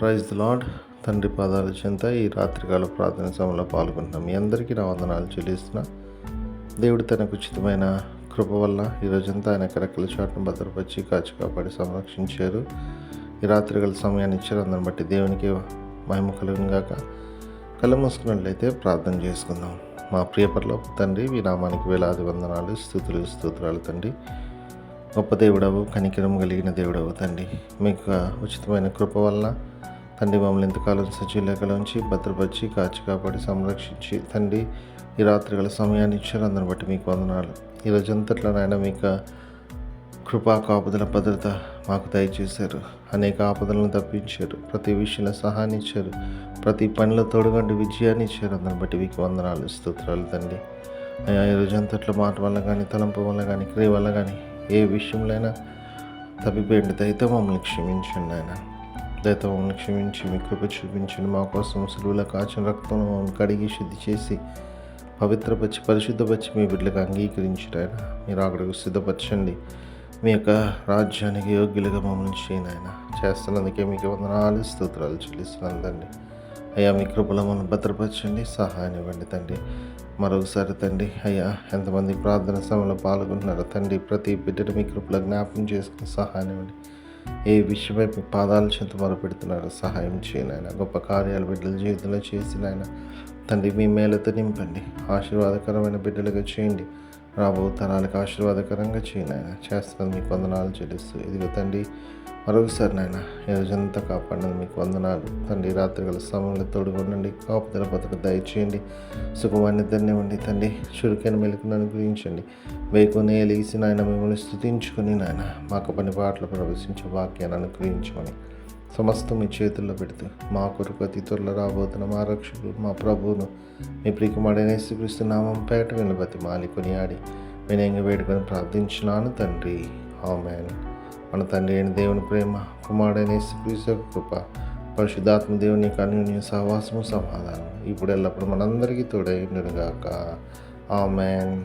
Praise lord తండ్రి పాదాల చెంత ఈ రాత్రికాల ప్రార్థన సమయంలో పాల్గొంటున్నాం. మీ అందరికీ నా వందనాలు చెల్లిస్తున్నా. దేవుడు తనకు ఉచితమైన కృప వల్ల ఈ రోజంతా ఆయన కరెక్కల చాటును భద్రపరిచి కాచి కాపాడి సంరక్షించారు. ఈ రాత్రికాల సమయాన్ని ఇచ్చారు అందరిని బట్టి దేవునికి మహిమ కలుగుగాక కళ్ళు మూసుకున్నట్లయితే ప్రార్థన చేసుకుందాం. మా ప్రియపరలో తండ్రి మీ నామానికి వేలాది వందనాలు స్థుతులు స్తోత్రాలు తండ్రి. గొప్ప దేవుడవు కనికరం కలిగిన దేవుడవు తండ్రి. మీకు ఉచితమైన కృప వల్ల తండ్రి మమ్మల్ని ఎంతకాలం సజీలకల భద్రపరిచి కాచి కాపాడి సంరక్షించి తండ్రి ఈ రాత్రి గల సమయాన్ని ఇచ్చారు. అందరిని బట్టి మీకు వందనాలు. ఈ రోజంతట్లో నాయన మీకు కృపా కాపుదల భద్రత మాకు దయచేశారు. అనేక ఆపదలను తప్పించారు. ప్రతి విషయంలో సహాయాన్ని ఇచ్చారు. ప్రతి పనిలో తోడుగండి విజయాన్ని ఇచ్చారు. అందరిని బట్టి మీకు వందనాలు. స్తోత్రాలు తండ్రి. అయ్యా ఈ రోజంతట్లో మాట వల్ల కానీ తలంపు వల్ల కానీ క్రియ వల్ల కానీ ఏ విషయంలో అయినా తప్పిపోయింది దయతో మమ్మల్ని క్షమించండి ఆయన దయతో మమ్మల్ని క్షమించి మీ కృప చూపించండి మా కోసం సులువుల కాచిన రక్తం కడిగి శుద్ధి చేసి పవిత్రపరిచి పరిశుద్ధపరిచి మీ బిడ్డలకు అంగీకరించిన ఆయన మీరు అక్కడికి సిద్ధపరచండి. మీ యొక్క రాజ్యానికి యోగ్యులుగా మమ్మల్ని చేయను ఆయన చేస్తున్నందుకే మీకు వందనాలు స్తోత్రాలు చెల్లిస్తున్నాను తండ్రి. అయ్యా మీ కృపలో మనం భద్రపరచండి సహాయం ఇవ్వండి తండ్రి. మరొకసారి తండ్రి అయ్యా ఎంతమంది ప్రార్థన సమయంలో పాల్గొంటున్నారో తండ్రి ప్రతి బిడ్డను మీ కృపలో జ్ఞాపకం చేసుకుని సహాయం ఇవ్వండి. ఏ విషయమై మీ పాదాల చెంత మొరపెడుతున్నారో సహాయం చేయనాయన గొప్ప కార్యాలు బిడ్డల జీవితంలో చేసిన ఆయన. తండ్రి మీ మేలతో నింపండి. ఆశీర్వాదకరమైన బిడ్డలుగా చేయండి. రాబో తరాలకు ఆశీర్వాదకరంగా చేయనాయన ఆయన చేస్తున్నది మీకు వందనాలు చెల్లిస్తూ. ఇదిగో తండ్రి మరొకసారి నాయన ఈ రోజంతా కాపాడినది మీకు వందనాలు. తండ్రి రాత్రి గల సమయంలో తోడుగొనండి కాపుదల భద్రత దయచేయండి. సుఖమాన్ని ధన్యవండి తండ్రి. చురుకైన మెలుకును అనుగ్రహించండి వేకునే లేచి నాయన మిమ్మల్ని స్థుతించుకుని నాయన మాకు పని పాటలు ప్రవేశించే వాక్యాన్ని అనుగ్రహించమని. సమస్తం మీ చేతుల్లో పెడుతూ మా కొరకు అతి త్వరలో రాబోతున్న మా రక్షకుడు మా ప్రభువును మీ ప్రియకుమారైన శ్రీకృష్ణ నామం పేట వినబతి మాలి కొనియాడి వినయంగా వేడుకొని ప్రార్థించినాను తండ్రి. ఆమెన్. మన తండ్రి అయిన దేవుని ప్రేమ కుమారుడైన శ్రీకృష్ణ కృప పరిశుద్ధాత్మ దేవుని యొక్క అన్యోన్య సహవాసము సమాధానం ఇప్పుడు ఎల్లప్పుడు మనందరికీ తోడైనడుగాక ఆమెన్.